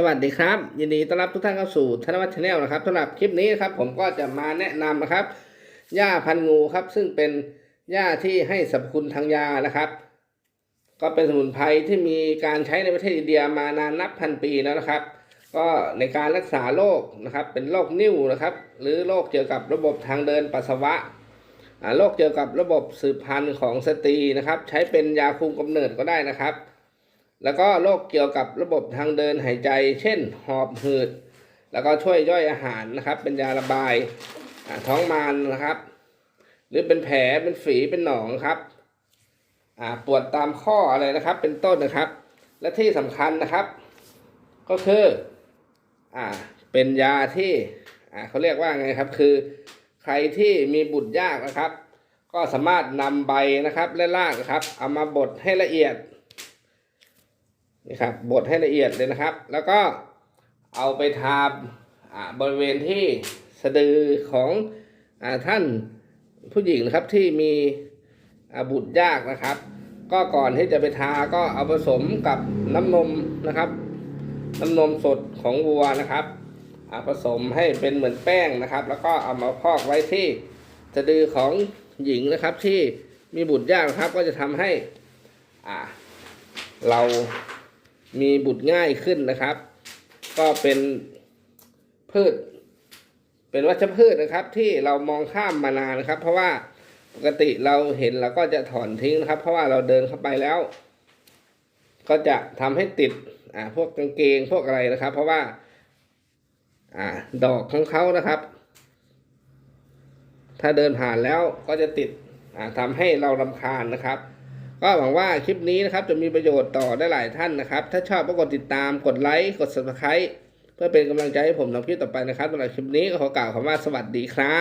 สวัสดีครับ ยินดีต้อนรับทุกท่านเข้าสู่ธนวัฒน์ชาแนลนะครับสำหรับคลิปนี้นะครับ ผมก็จะมาแนะนำนะครับหญ้าพันงูครับ ซึ่งเป็นหญ้าที่ให้สรรพคุณทางยานะครับ ก็เป็นสมุนไพรที่มีการใช้ในประเทศอินเดียมานานนับพันปีแล้วนะครับ ก็ในการรักษาโรคนะครับ เป็นโรคนิ่วนะครับ หรือโรคเกี่ยวกับระบบทางเดินปัสสาวะโรคเกี่ยวกับระบบสืบพันธุ์ของสตรีนะครับ ใช้เป็นยาคุมกำเนิดก็ได้นะครับ แล้วก็โรคเกี่ยวกับระบบทางเดินหายใจ เช่น หอบหืด แล้วก็ช่วยย่อยอาหารนะครับ เป็นยาระบายท้องมานนะครับ หรือเป็นแผลเป็นฝีเป็นหนองครับปวดตามข้ออะไรนะครับ เป็นต้นนะครับ และที่สำคัญนะครับ ก็คืออ่าเป็นยาที่อ่าเขาเรียกว่าไงครับคือใครที่มีบุตรยากนะครับ ก็สามารถนำใบนะครับและรากนะครับเอามาบดให้ละเอียด นี่ครับบดให้ละเอียดเลยนะครับ แล้วก็เอาไปทาบริเวณที่สะดือของอท่านผู้หญิงนะครับที่มีบุตรยากนะครับ ก็ก่อนที่จะไปทาก็เอาผสมกับน้ำนมนะครับ น้ำนมสดของวัวนะครับอ่าผสมให้เป็นเหมือนแป้งนะครับ แล้วก็เอามาพอกไว้ที่สะดือของหญิงนะครับที่มีบุตรยากนะครับ ก็จะทำให้เรา มีบุตรง่ายขึ้นนะครับ ก็เป็นพืช เป็นวัชพืชนะครับ ที่เรามองข้ามมานานนะครับ เพราะว่าปกติเราเห็นเราก็จะถอนทิ้งนะครับ เพราะว่าเราเดินเข้าไปแล้ว ก็จะทำให้ติดอ่าพวกกางเกงพวกอะไรนะครับ เพราะว่า อ่าดอกของเขานะครับ ถ้าเดินผ่านแล้วก็จะติดอ่าทำให้เรารำคาญนะครับ ก็หวังว่าคลิปนี้นะครับจะมีประโยชน์ต่อได้หลายท่านนะครับ ถ้าชอบก็กดติดตามกดไลค์กด subscribe เพื่อเป็นกำลังใจให้ผมทำคลิปต่อไปนะครับสำหรับคลิปนี้ก็ขอกล่าวคำว่าสวัสดีครับ